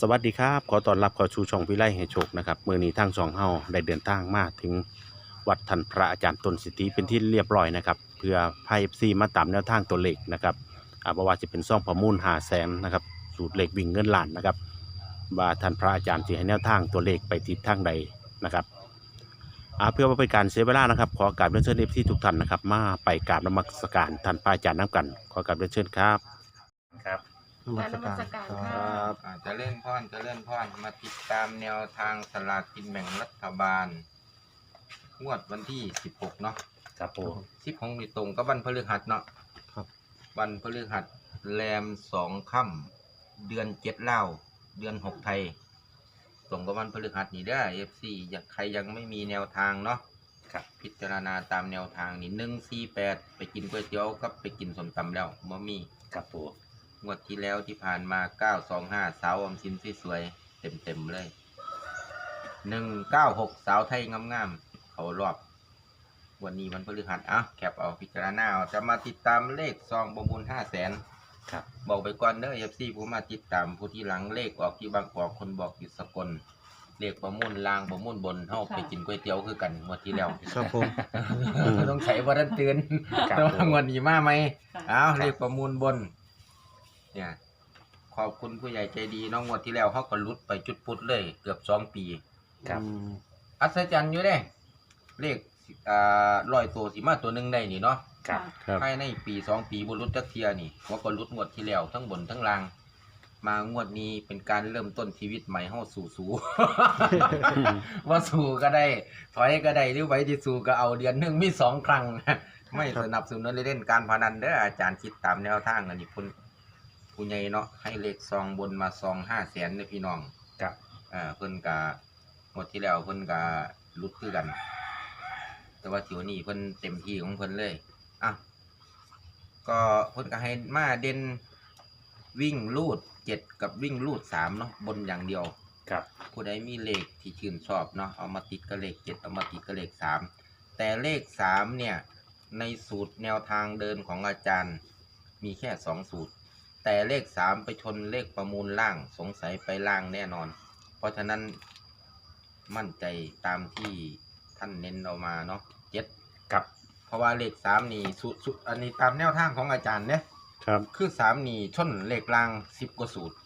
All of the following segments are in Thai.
สวัสดีครับ ขอต้อนรับเข้าชูช่องวิไลให้โชคนะครับมือนี้ทางสองเฮาได้เดินทางมาถึงวัดทันพระอาจารย์ตนสิทธิเป็นที่เรียบร้อยนะครับ เพื่อพายซีมาตามแนวทางตัวเลขนะครับอาบว่าจะเป็นซ่องประมูลหาแสนนะครับ สูตรเลขวิ่งเงินล้านนะครับว่าท่านพระอาจารย์จะให้แนวทางตัวเลขไปทิศทางใดนะครับอาเพื่อว่าเป็นการเสียเวลานะครับ ขอกราบเรียนเชิญเอฟที่ทุกท่านนะครับ มาไปกราบนมัสการท่านพระอาจารย์น้ำกัน ขอกราบเรียนเชิญครับ นมัสการการนมัสการคค่ะรับอ่าเจะเล่นพ่อนเจะเล่นพ่อนมาติดตามแนวทางสลากกินแบ่งรัฐบาลงวดวันที่16เนาะครับปู10ของมีตรงกับวันพฤหัสเนาะครับ วันพฤหัสแรมสองค่ำเดือนเจ็ดเล่าวเดือนหกไทยตรงกับวันพฤหัสนี่เด้อ FC อยากใครยังไม่มีแนวทางเนาะครับ พิจารณาตามแนวทางนี่หนึ่งสี่แปดไปกินก๋วยเตี๋ยวกับไปกินสมตำแล้วมมีครับปู งวดที่แล้วที่ผ่านมา925สาวอมสินสวยๆเต็มๆเลย196สาวไทยงามๆเขารอบ วันนี้วันพฤหัสอะแคปเอาพิจารณาเอาจะมาติดตามเลขซองประมูล5 0 0แสนครับ บอกไปก่อนเด้อ FC ผู้มาติดตามผู้ที่หลังเลขออกที่บางกอกคนบอกอยู่สกลเลขประมูลล่างประมูลบนเฮาไปกินก๋วยเตี๋ยวคือกันงวดที่แล้วครับผมต้องใช้วันนั้นเตือนครับ แต่ว่างวดนี้มาไหมอ้าวครับเลขประมูลบน เนี่ย ขอบคุณผู้ใหญ่ใจดีเน้องงวดที่แล้วเขาก็ลุดไปจุดปุดเลย เกือบสองปี ครับ อืมอัศจรรย์อยู่เด้เลขอ่าร้อยตัวสิมาตัวหนึ่งได้นี่เนาะครับ ครับ ภายในปีสองปีบรุษจักเทียนี่ว่าก็ลุดงวดที่แล้วทั้งบนทั้งล่าง มางวดนี้เป็นการเริ่มต้นชีวิตใหม่เฮาสู่สู่ ว่าสู่ก็ได้ ถอยก็ได้หรือไว้ที่สู่ก็เอาเดือนหนึ่งมีสองครั้ง ไม่สนับสนุนเล่นการพนันเด้ออาจารย์คิดตามแนวทางอันนี้คุณ ผู้ใหญ่เนาะให้เลขซองบนมาซองห้าแสนเนี่ยพี่น้องครับ อ่าเพิ่นกะหมดที่แล้วเพิ่นกะลุดคือกัน แต่ว่าถิวนี้เพิ่นเต็มที่ของเพิ่นเลยอะก็เพิ่นก็ให้มาเด่นวิ่งลูดเจ็ดกับวิ่งลูดสามเนาะบนอย่างเดียว ครับ ผู้ใดมีเลขที่ชื่นชอบเนาะเอามาติดกับเลขเจ็ดเอามาติดกับเลขสามแต่เลขสามเนี่ย ในสูตรแนวทางเดินของอาจารย์ มีแค่สองสูตร แต่เลขสามไปชนเลขประมูลล่างสงสัยไปล่างแน่นอน เพราะฉะนั้นมั่นใจตามที่ท่านเน้นเอามาเนาะเจ็ดครับ เพราะว่าเลขสามนี่สูตรสูตรอันนี้ตามแนวทางของอาจารย์เนี่ยครับ คือสามนี่ชนเลขล่างสิบกว่าสูตร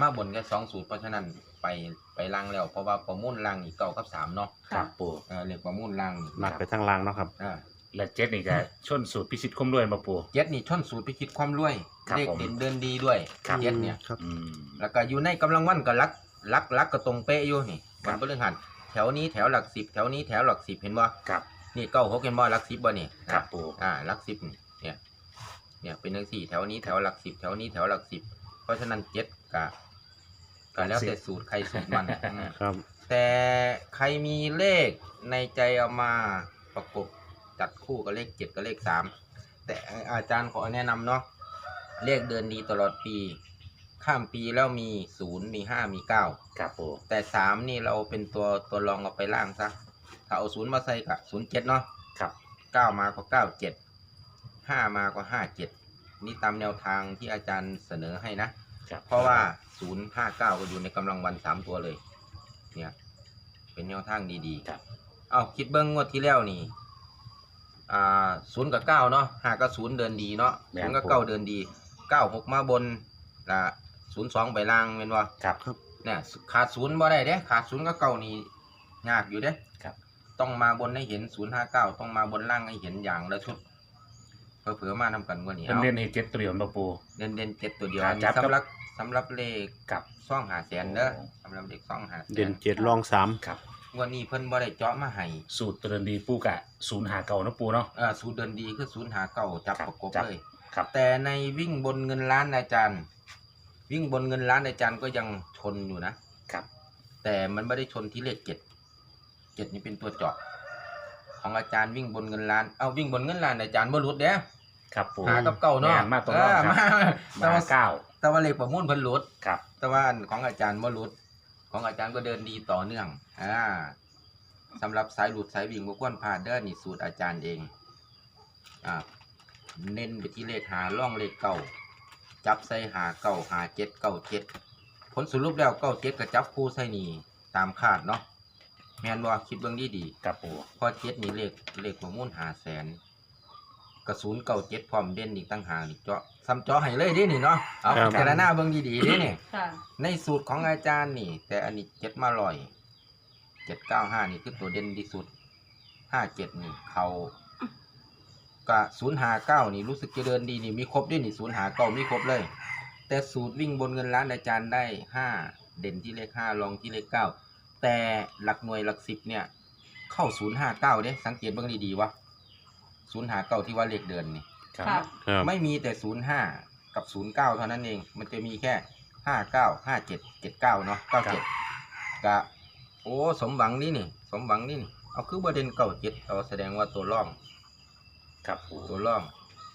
มาบนแค่สองสูตรเพราะฉะนั้นไปไปล่างแล้ว เพราะว่าประมูลล่างนี่เก้ากับสามเนาะครับปูเออเลขประมูลล่างนี่มักไปทางล่างเนาะครับ อ่า และเจ็ดนี่ก็ชนสูตรพิชิตคมด้วยมาปู เจ็ดนี่ชนสูตรพิชิตความรวย ครับเลขผม เด่นเดินดีด้วยครับ เจ็ดเนี่ย ครับ อืม แล้วก็อยู่ในกำลังวันก็ลักลักลักก็ตรงเป๊ะอยู่นี่ครัวับนพฤหัสแถวนี้แถวหลักสิบแถวนี้แถวหลักสิบเห็นบ่ครับนี่เก้าหกเห็นบ่หลักสิบบ่นี่ครับปูอ่าหลักสิบนี่เนี่ยเนี่ยเป็นหนึ่งสี่แถวนี้แถวหลักสิบแถวนี้แถวหลักสิบเพราะฉะนั้นเจ็ดกะกะแล้วแต่สูตรใครสูตรมันอืมครับ แต่ใครมีเลขในใจเอามาประกบ จัดคู่กับเลขเจ็ดกับเลขสามแต่อาจารย์ขอแนะนำเนาะเลขเดินดีตลอดปี ข้ามปีแล้วมีศูนย์มีห้ามีเก้าครับปูแต่สามนี่เราเป็นตัวตัวรองเอาไปล่างซะถ้าเอาศูนย์มาใส่กับศูนย์เจ็ดเนาะครับเก้ามาก็เก้าเจ็ดห้ามาก็ห้าเจ็ดนี่ตามแนวทางที่อาจารย์เสนอให้นะครับเพราะว่าศูนย์ห้าเก้าก็อยู่ในกำลังวันสามตัวเลย เนี่ย เป็นแนวทางดีครับๆเอาคิดเบิ้งงวดที่แล้วนี่ อ่าศูนย์กับเก้าเนาะห้ากับศูนย์เดินดีเนาะแม่ศูนนย์กับเก้าเดินดีเก้าหกมาบนละศูนย์สองไปล่างเป็นว่าครับ เนี่ยขาดศูนย์บ่ได้เด้ขาดศูนย์กับเก้านี่ยากอยู่เด้ครับ ต้องมาบนให้เห็นศูนย์ห้าเก้าต้องมาบนล่างให้เห็นอย่างละชุดเผื่อๆมาทำกันกว่านี้เป็นเอาเล่นให้เจ็ดตัวเดียวมาปู เด่นเด่นๆเจ็ดตัวเดียวครับอันนี้จับครับ สำหรับสำหรับเลขกับ ซ่องหาแสนเด้อโอ้สำหรับเลขซ่องหาแสเด่นนเจ็ดรองสามครับ วันนี้เพิ่นบ่ได้เจาะมาให้สูตรตัวเดินดีปูกะศูนย์หาเก่านะปูเนาะ เอ่อสูตรเดินดีคือศูนย์หาเก้าจับครับประกบจับ เลย ครับแต่ในวิ่งบนเงินล้านอาจารย์ วิ่งบนเงินล้านอาจารย์ก็ยังชนอยู่นะ ครับ แต่มันไม่ได้ชนที่เลขเจ็ดเจ็ดนี่เป็นตัวเจาะของอาจารย์วิ่งบนเงินล้าน เอาวิ่งบนเงินล้านอาจารย์บ่หลุดเด้ครับปู หากับเก่าเนาะแม่มาตัวรองครับเมาแต่มาว่าเก้าแต่ว่าเลขประมูลเพิ่นหลุด ครับ แต่ว่าอันของอาจารย์บ่หลุด ของอาจารย์ก็เดินดีต่อเนื่องอ่าสำหรับสายหลุดสายวิ่งบ่ควรพลาดเด้อนี่สูตรอาจารย์เองอ่าเน้นไปที่เลขหาล่องเลขเก่าจับใส่หาเก่าหาเจ็ดเก่าเจ็ดผลสรุปแล้วเก้าเจ็ดกับจับคู่ใส่นี่ตามคาดเนาะแมนว่าคิดเบื้องดีดีครับปูๆเพอเจ็ดนี่เลขเลขประมูลหาแสน กระสุนเก้าเจ็ดพร้อมเด่นอีกตั้งหากนี่เจาะซ้ำเจาะให้เลยเดินี่เนาะเอาครับแต่ละหน้าเบื้องดีๆเดินี่ ค่ะในสูตรของอาจารย์นี่ แต่อันนี้เจ็ดมาลอยเจ็ดเก้าห้านี่คือตัวเด่นที่สุดห้าเจ็ดนี่เขากะศูนย์หาเก้านี่รู้สึกจะเดินดีนี่มีครบด้วยนี่ศูนย์หาเก้ามีครบเลย แต่สูตรวิ่งบนเงินล้านอาจารย์ได้ห้าเด่นที่เลขห้ารองที่เลขเก้าแต่หลักหน่วยหลักสิบเนี่ย เข้าศูนย์ห้าเก้าเด้สังเกตเบ้างดีๆวะ ศูนย์หาเก้าที่ว่าเลขเดินนี่ ครับ ค่ะ ครับ ไม่มีแต่ศูนย์ห้ากับศูนย์เก้าเท่านั้นเอง มันจะมีแค่ห้าเก้าห้าเจ็ดเจ็ดเก้าเนาะเก้าเจ็ดกะโอ้สมหวังนี่นี่ สมหวังนี่นี่ เอาคือประเด็นเก้าเจ็ดเอาแสดงว่าตัวร่องครับปูตัวร่อง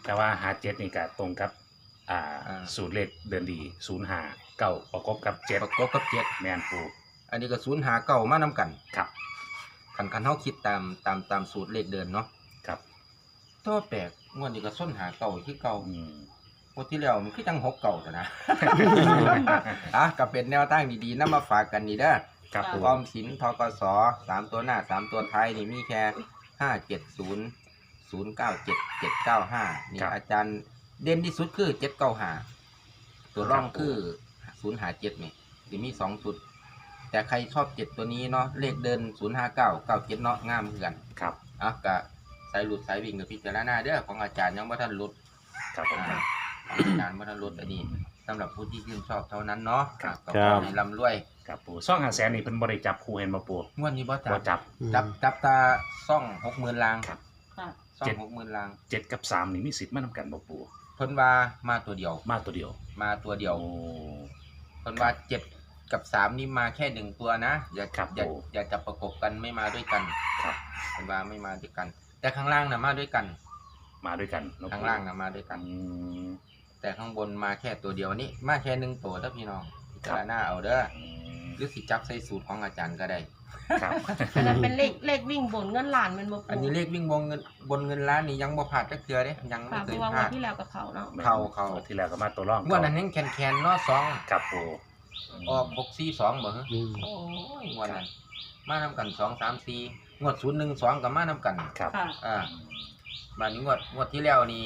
แต่ว่าหาเจ็ดนี่ก็ตรงกับ อ่าอ่า สูตรเลขเดินดีศูนย์หาเก้าประกบกับเจ็ดประกบกับเจ็ดแมนปูอันนี้ก็ศูนย์หาเก้ามานำกัน ครับคันคันเขาคิดตามตามตามสูตรเลขเดินเนาะครับ ตัวแปลกงวดนี้ก็ส้นหาเก่าที่เก่าอืม งวดที่แล้วมันคือจังหกเก่าแต่นะ อะก็เป็นแนวตั้งดีๆนำมาฝากกันนี่เด้อครับปูออมสินทกสสามตัวหน้าสามตัวท้ายนี่มีแค่ห้าเจ็ดศูนย์ศูนย์เก้าเจ็ดเจ็ดเก้าห้านี่อาจารย์เด่นที่สุดคือเจ็ดเก้าห้าตัวร่องคือศูนย์หาเจ็ดนี่จะมีสองจุด แต่ใครชอบเจ็ดตัวนี้เนาะเลขเดินศูนย์ห้าเก้าเก้าเจ็ดเนาะงามเหมือนกัน ครับ อะกะ สายหลุดสายวิ่งกับพิจารณาเด้อของอาจารย์ยังไม่ทันหลุดครับผม อ่าของอาจารย์ไม่ทันหลุดอันนี้สำหรับผู้ที่ชื่นชอบเท่านั้นเนาะครับ ก็ขอให้ร่ำรวยครับปูซ่องหาแสนนี่เป็นบริจับครูเห็นมาปูงวดนี้บ่จับ่บจับ จับจับตาซ่องหกหมื่นลางครับ ค่ะ ซ่องหกหมื่นลาง เจ็ดกับสามนี่มีสิทธิ์มานำกันบ่ปูเพิ่นว่ามาตัวเดียว มาตัวเดียวมาตัวเดียว โอ้ เพิ่นว่าเจ็ดกับสามนี่มาแค่หนึ่งตัวนะ อย่าครับอย่าผม อย่าจับประกบกันไม่มาด้วยกันครับ เพิ่นว่าไม่มาด้วยกัน แต่ข้างล่างน่ะมาด้วยกัน มาด้วยกันเนะข้างล่างน่ะมาด้วยกัน อืมแต่ข้างบนมาแค่ตัวเดียวนี่มาแค่หนึ่งตัวเด้อพี่น้องพิครัจาบรณาเอาเด้ออืมหรือสิจับใส่สูตรของอาจารย์ก็ได้ ครับ อันนั้นเป็นเลขเลขวิ่งบนเงินล้านแมันบ่อันปูนี้เลขวิ่งบนเงินบนเงินล้านนี่ยังบ่พลาดจักเทื่อเด้ยังไม่ค่ะเคเพยราะว่าพวัลานดที่แล้วกับเขาเนาะเข้าเข้า ที่แล้วก็มาตัวร่องงวดนั้นยังแคนแคนๆเนาะสองครับปูออกหกสี่สองบ่ฮะอืม โอ้ยงวดนั้นมานำกันสองสามสี่ งวดศูนย์หนึ่งสองกับมานำกันครับ ค่ะ อ่าบานนี้งวดงวดที่แล้วนี่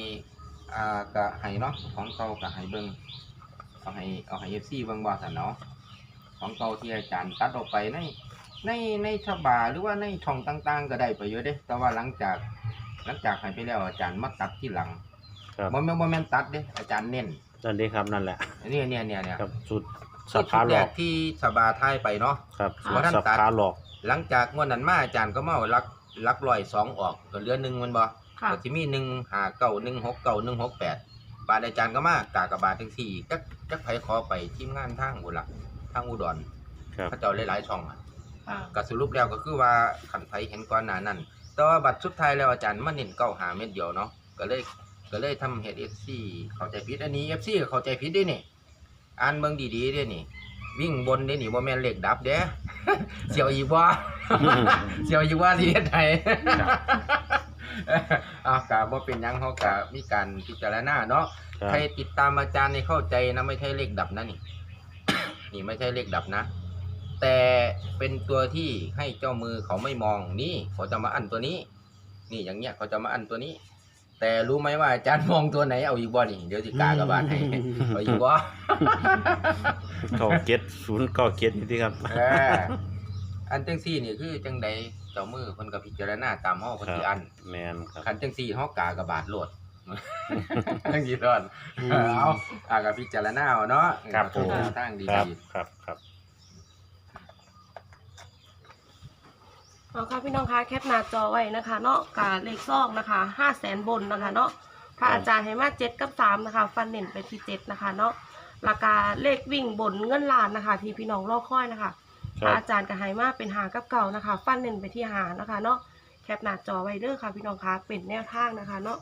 อ่ากะให้เนาะของเก่ากะให้เบิ่งเอาให้เอาให้เอฟซีเบิ่งบ่สันเนาะของเก่าที่อาจารย์ตัดออกไปในในในฉบาหรือว่าในช่องต่าง ๆ ก็ได้ประโยชน์เด้ แต่ว่าหลังจากหลังจากให้ไปแล้วอาจารย์มาตัดที่หลังครับ บ่แม่นบ่แม่นตัดเด้อาจารย์เน้นนั่นเองครับนั่นแหละ อันนี้เนี่ยเนี่ยเนี่ย ครับสุดชุ สัดบชุขาดหแรลอกกที่สบาท้ายไปเนาะ ครับค่ะสุดสับขาหลอก หลังจากงวดนั้นมาอาจารย์ก็มาเอาลักลักลอยสองออกก็เหลือหนึ่งแมันบ่ค่ะ ก็ที่มีหนึ่งหาเก้าหนึ่งหกเก้าหนึ่งหกแปดบาทอาจารย์ก็มากากบาททั้งสี่จักจักไผขอไปทีมงานทางอุละทางอุดรครับ เขาเจ้าหลายๆช่องอะค่ะ ก็สรุปแล้วก็คือว่าขันไผเห็นก่อนหน้านั้น แต่ว่าบัตรสุดท้ายแล้วอาจารย์มาเน้นเก้าหาเม็ดเดียวเนาะก็เลยก็เลยทำเหตุเอฟซีเข้าใจผิดอันนี้เอฟซีเข้าใจผิดด้วยนี่ อ่านเบิ่งดีๆด้วยนี่ วิ่งบนได้นี่บ่แม่นเลขดับเด้เสียวอีกว่าเสียวอีกว่าที่เฮ็ดให้อ้าวกะบ่เป็นหยังเฮากะมีการพิจารณาเนาะครับใครติดตามอาจารย์ในเข้าใจนะไม่ใช่เลขดับนะนี่ นี่ไม่ใช่เลขดับนะ แต่เป็นตัวที่ให้เจ้ามือเขาไม่มองนี่เขาจะมาอันตัวนี้ นี่อย่างเงี้ยเขาจะมาอันตัวนี้ แต่รู้ไหมว่าอาจารย์มองตัวไหนเอาอีกบ่นี่เดี๋ยวสิกากระบาดให้เอาอีกบ่เก้าเก็ดศูนย์เก้าเก็ดนี่ที่ครับ เอออันจังซี่นี่คือจังใดเจ้ามือเพิ่นก็พิจารณาตามเฮาเพิ่นสิอันแมนครับคันจังซี่เฮากากระบาดโลดจังซี่รอดอืมเอาอาก็พิจารณาเอาเนาะครับผมทางดีครับครับครับ เอาค่ะพี่น้องคะแคปหน้าจอไว้นะคะเนาะกาเลขซอกนะคะห้าแสนบนนะคะเนาะพระอาจารย์ให้มาเจ็ดกับสามนะคะ ฟันเน่นไปที่เจ็ดนะคะเนาะราคาเลขวิ่งบนเงินล้านนะคะ ที่พี่น้องรอคอยนะคะคพรัระบอาจารย์ก็ให้มาเป็นหากับเก่านะคะ ฟันเน่นไปที่หานะคะเนาะแคปหน้าจอไว้เด้อค่ะ พี่น้องคะเป็นแนวทางนะคะเนาะ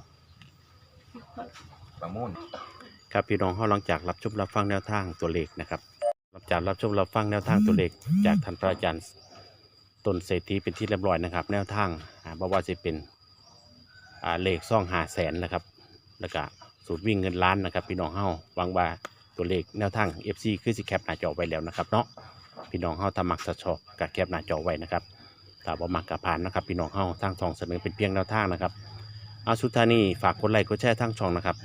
ๆประมูลครับพี่น้องเขาหลังจากรับชมรับฟังแนวทางตัวเลขนะครับหลังจากรับชมรับฟังแนวทางตัวเลขจากท่านพระอาจารย์ ตนเศรษฐีเป็นที่เรียบร้อยนะครับ แนวทางอ่าบ่ว่าจะเป็นอ่าเลขซ่องหาแสนนะครับ แล้วก็สูตรวิ่งเงินล้านนะครับพี่น้องเฮาวังว่าตัวเลขแนวทาง FC คือสิแคปหน้าจอไว้แล้วนะครับเนาะพี่น้องเฮาถ้ามักสะชอบกับแคปหน้าจอไว้นะครับถ้าบ่มักกับผ่านนะครับ พี่น้องเฮาทางช่องเสนอเป็นเพียงแนวทางนะครับเอาสุดท้ายนี้ฝากกดไลค์กดแชร์ทางช่องนะครับ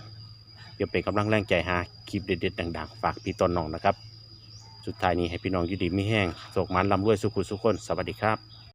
เดี๋ยวเป็นกำลังแรงใจหาคลิปเด็ดๆดังๆ ฝากพี่ต้นน้องนะครับ สุดท้ายนี้ให้พี่น้องอยู่ดีมีแห้งโศกมันลำรวยสุขุสุขคน สวัสดีครับ